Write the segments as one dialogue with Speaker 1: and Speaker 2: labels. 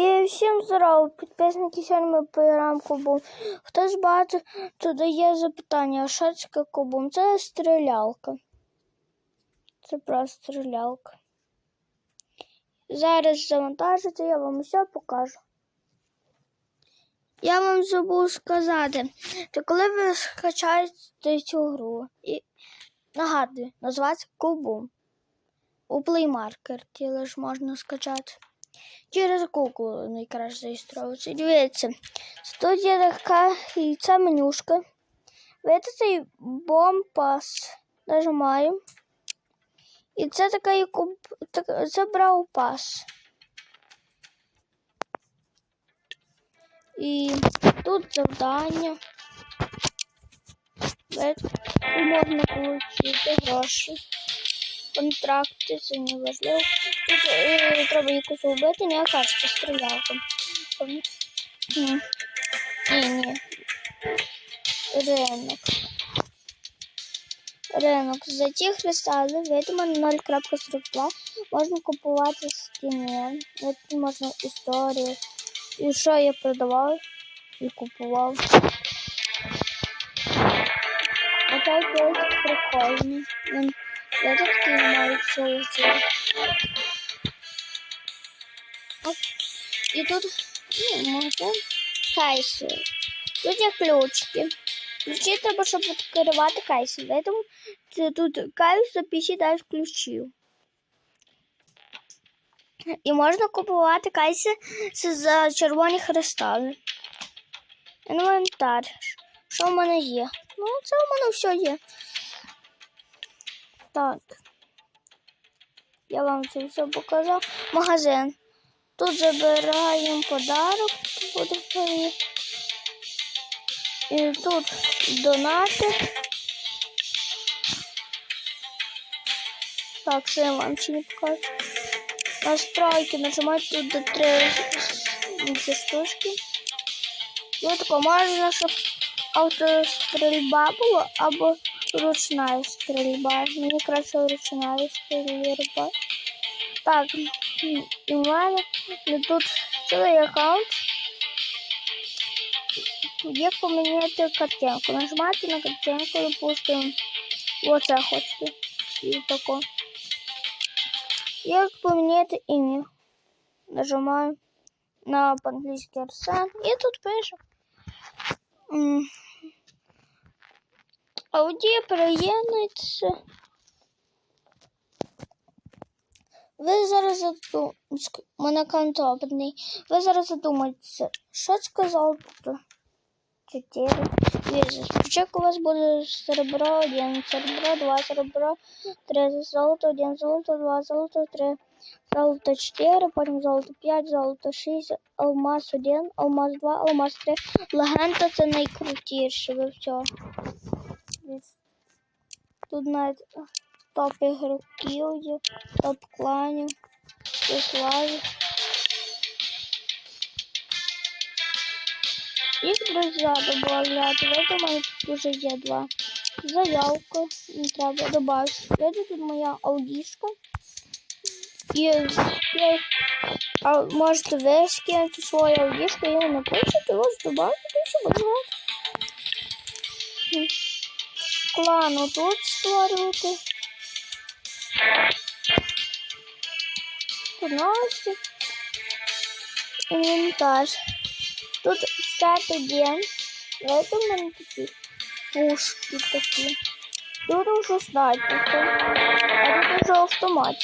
Speaker 1: І всім здорово, підписники сьогодні ми поіграємо кубом. Хтось багато додає запитання, а що таке кубом? Це стрілялка. Це просто стрілялка. Зараз завантажите, я вам все покажу. Я вам забув сказати, що коли ви скачаєте цю гру, і нагадую, називається кубом. У Market лише можна скачати. Через Google найкраще зареєстровуватися. Дивіться, є така і ця менюшка. Видите цей бомпас. Нажимаємо. І це така так- це брав пас. І тут завдання. І можна отримати гроші. Контракти, це не важливо. Тут е, треба якось вбити, не кажеться стрілялка. Ні, ні. Ринок. Ринок. За ті кристали, видимо, 0.42 можна купувати скіни. От можна історію. І що я продавав і купував. Він я тут такий маю соуси. Оп. І тут ну, можна кайси. Тут є ключики. Ключі треба, щоб відкривати кайси. Тому тут кайс за 50 ключів. І можна купувати кайси за червоні кристали. Інвентар. Що в мене є? Ну, це в мене все є. Так. Я вам це все показав. Магазин. Тут забираємо подарок. Буде фрі. І тут донати. Так, що я вам ще не покажу. Настройки нажимати тут до три штучки. І тако можна, щоб автострільба була або ручна стрільба. Мені краще ручна стрільба. Так, в мене тут цілий аккаунт. Є поміняти картинку. Нажимаєте на картинку, допустимо, оце хочете. І тако. Як поміняти ім'я? Нажимаю на по-англійськи Арсен. І тут пише. М, Аудія приєднується. Ви зараз задум... мене аккаунт. Ви зараз задумаєтеся, що сказав тут? Чотири. Віза. Спочатку у вас буде серебро, один серебро, два серебро, три золото, один золото, два золото, три золото, чотири, потім золото п'ять, золото шість, алмаз один, алмаз два, алмаз три. Легенда це найкрутіше ви всього. Тут навіть топ ігроків є, топ кланів, славі. Їх друзі добавляти. В этом мене тут вже є два. Заявка не треба добавити. Видите, тут моя аудішка. І а, можете ви скинути свою аудішку, і напишете, вас добавити, і все буде Клану тут створювати. Тут новості. Інвентар. Тут сет один. В этом у мене такі пушки такі. Тут уже снайперка. А тут уже автомат.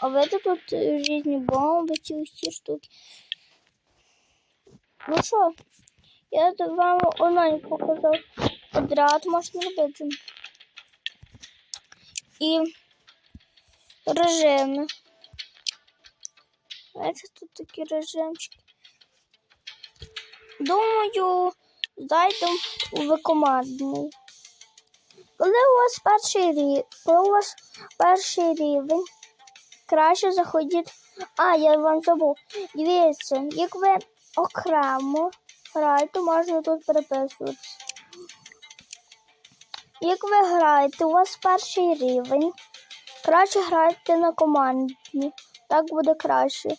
Speaker 1: А в это тут э, різні бомби, ці усі штуки. Ну що, я тут вам онлайн показав. Подряд можна робити. І режими. Знаєте, тут такі режимчики. Думаю, зайдемо в командний. Коли у вас перший рівень, коли у вас перший рівень, краще заходіть. А, я вам забув. Дивіться, як ви окремо граєте, можна тут переписуватися. Як ви граєте, у вас перший рівень. Краще грайте на командні. Так буде краще.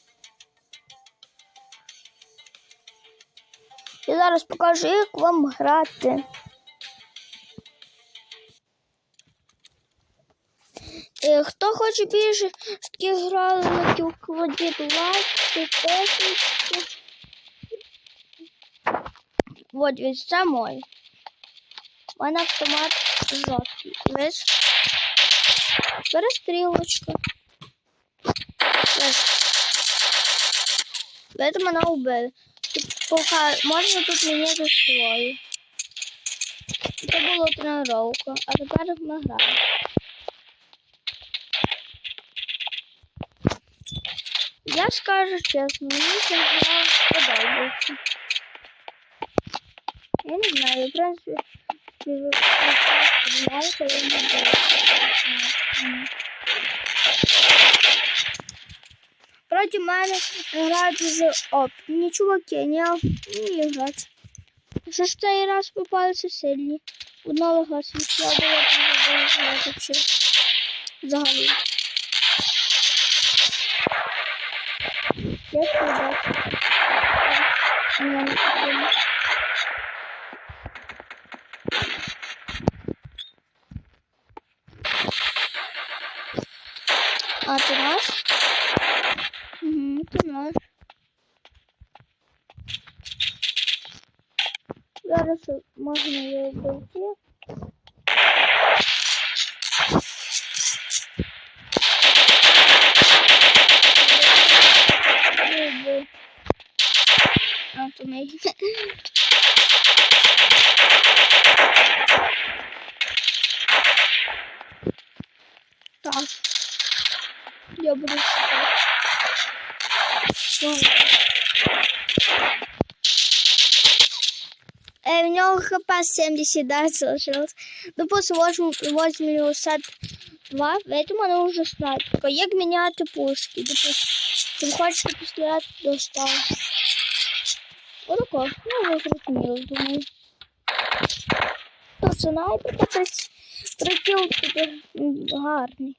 Speaker 1: Я зараз покажу, як вам грати. Е, Хто хоче більше з таких грали на кілкводі, лайк, підписуйтесь. Вот він це мой. У мене автомат Видиш? Перестрілочка. Видиш? Мене убили. Пока можна тут міняти свою. Це була тренування, а тепер ми граємо. Я скажу чесно, мені ця гра подобається. Я не знаю, в принципі, знаєте, я не. Проти мене грають уже оп. чуваки, не ні грати. Ж цей раз попалися сильні. Одного гасу я була дуже грати взагалі. Я сказав. Ні, не потрібно. А ти наш? Угу, ти наш. Зараз можна його пройти. в нього хп 70, да, залишилось. Допустим, 82, поэтому она уже снайперка. Як міняти пушки? Допустим, ти хочеш пістолет достав. Отако, ну, ви зрозуміли, думаю. Тут снайперка, притіл тобі гарний.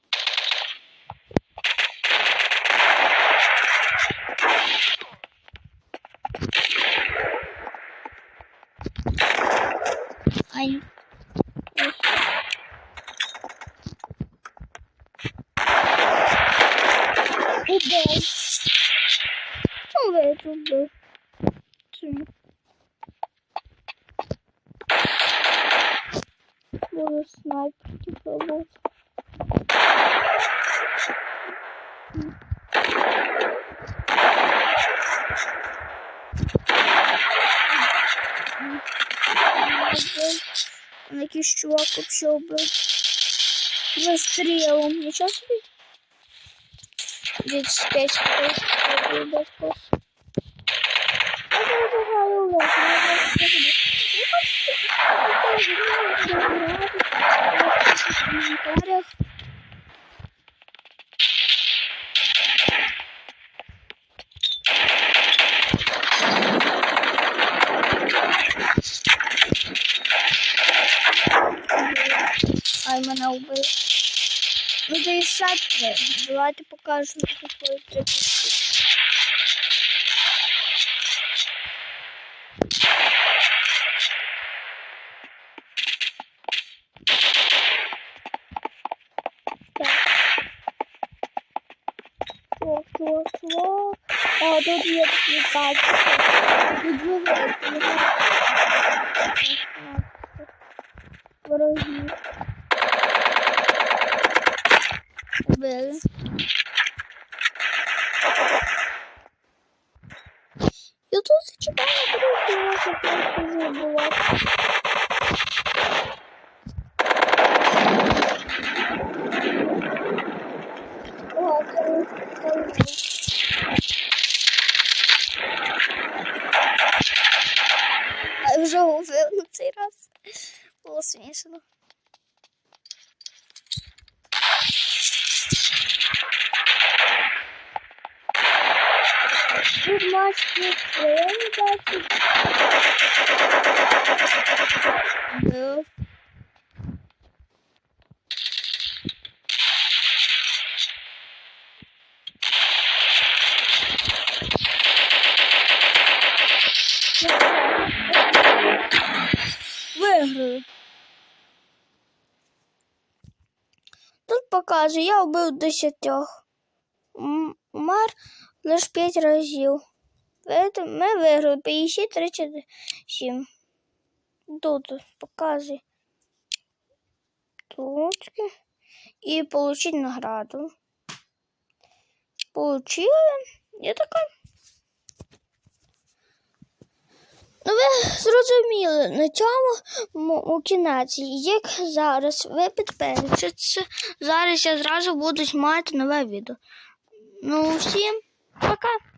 Speaker 1: Ай. Убей. Ну, ви тут був. Чому? Буду снайперки пробувати. вбив. Якийсь чувак вообще вбив. Застрілом. Нічого собі. 35 тисяч вибивку. Я не заграю лох. Я не хочу грати. Я хочу в коментарях. Мене убив. Ну, це. Давайте. Чувак, чувак, чувак. А, тут є такі пальці. Тут живе. Убили. Тут показує, я вбив десятьох. Мар лише п'ять разів. Ми виграли 50 37. Тут показуй. Точки. І получить награду. Получили. Я така. Ну, ви зрозуміли, на цьому у кінець, як зараз ви підпишетеся, зараз я зразу буду знімати нове відео. Ну, всім пока!